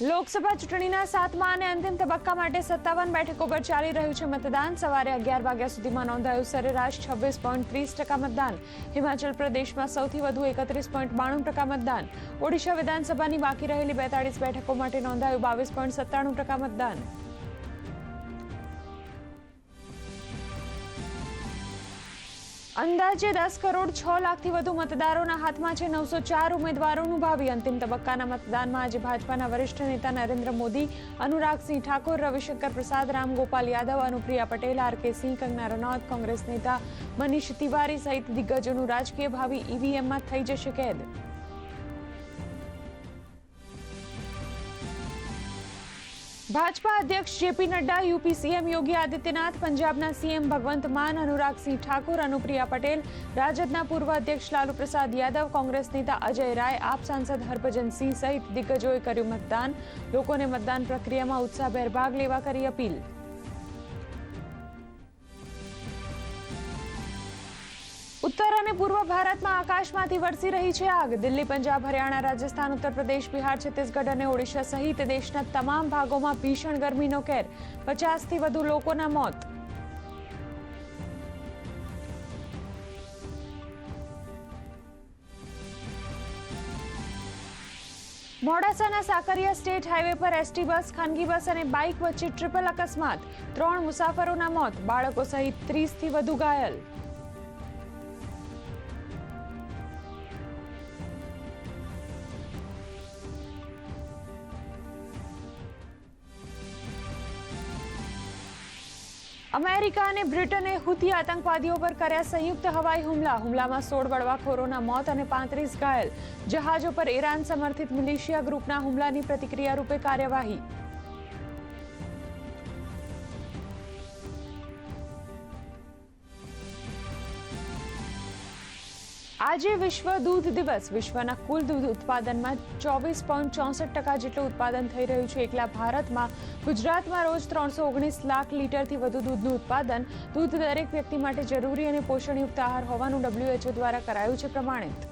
લોકસભા ચૂંટણીના સાતમા અને અંતિમ તબક્કા માટે સત્તાવન બેઠકો પર ચાલી રહ્યું છે મતદાન. સવારે અગિયાર વાગ્યા સુધીમાં નોંધાયું સરેરાશ છવ્વીસ પોઈન્ટ ત્રીસ ટકા મતદાન. હિમાચલ પ્રદેશમાં સૌથી વધુ એકત્રીસ પોઈન્ટ બાણું ટકા મતદાન. ઓડિશા વિધાનસભાની બાકી રહેલી બેતાળીસ બેઠકો માટે નોંધાયું બાવીસ પોઈન્ટ સત્તાણું ટકા મતદાન. અંદાજે દસ કરોડ છ લાખથી વધુ મતદારોના હાથમાં છે નવસો ચાર ઉમેદવારોનું ભાવિ. અંતિમ તબક્કાના મતદાનમાં આજે ભાજપાના વરિષ્ઠ નેતા નરેન્દ્ર મોદી, અનુરાગસિંહ ઠાકોર, રવિશંકર પ્રસાદ રામગોપાલ યાદવ, અનુપ્રિયા પટેલ, આર કે સિંહ, કંગના રનૌત, કોંગ્રેસ નેતા મનીષ તિવારી સહિત દિગ્ગજોનું રાજકીય ભાવિ ઈવીએમમાં થઈ જશે કેદ. ભાજપા અધ્યક્ષ JP Nadda, UP CM Yogi Adityanath, પંજાબના સીએમ ભગવંત માન, અનુરાગસિંહ ઠાકુર, અનુપ્રિયા પટેલ, રાજદના પૂર્વ અધ્યક્ષ લાલુ પ્રસાદ યાદવ, કોંગ્રેસ નેતા અજય રાય, આપ સાંસદ હરભજન સિંહ સહિત દિગ્ગજોએ કર્યું મતદાન. લોકોને મતદાન પ્રક્રિયામાં ઉત્સાહભેર ભાગ લેવા કરી અપીલ. ઉત્તર અને પૂર્વ ભારતમાં આકાશમાંથી વરસી રહી છે આગ. દિલ્હી, પંજાબ, હરિયાણા, રાજસ્થાન, ઉત્તર પ્રદેશ, બિહાર, છત્તીસગઢ અને ઓડિશા સહિત દેશના તમામ ભાગોમાં ભીષણ ગરમીનો કેર. પચાસથી વધુ લોકોના મોત. મોડાસાના સાકરિયા સ્ટેટ હાઈવે પર એસટી બસ, ખાનગી બસ અને બાઇક વચ્ચે ટ્રિપલ અકસ્માત. ત્રણ મુસાફરોના મોત. બાળકો સહિત ત્રીસથી વધુ ઘાયલ. અમેરિકા અને બ્રિટને હુતી આતંકવાદીઓ પર કર્યા સંયુક્ત હવાઈ હુમલા. હુમલામાં સોળ બળવાખોરોના મોત અને પાંત્રીસ ઘાયલ. જહાજો પર ઈરાન સમર્થિત મિલિશિયા ગ્રુપના હુમલાની પ્રતિક્રિયા રૂપે કાર્યવાહી. આજે વિશ્વ દૂધ દિવસ. વિશ્વના કુલ દૂધ ઉત્પાદનમાં ચોવીસ પોઈન્ટ ચોસઠ ટકા જેટલું ઉત્પાદન થઈ રહ્યું છે. એકલા ભારતમાં ગુજરાતમાં રોજ ત્રણસો ઓગણીસ લાખ લીટરથી વધુ દૂધનું ઉત્પાદન. દૂધ દરેક વ્યક્તિ માટે જરૂરી અને પોષણયુક્ત આહાર હોવાનું ડબ્લ્યુએચઓ દ્વારા કરાયું છે પ્રમાણિત.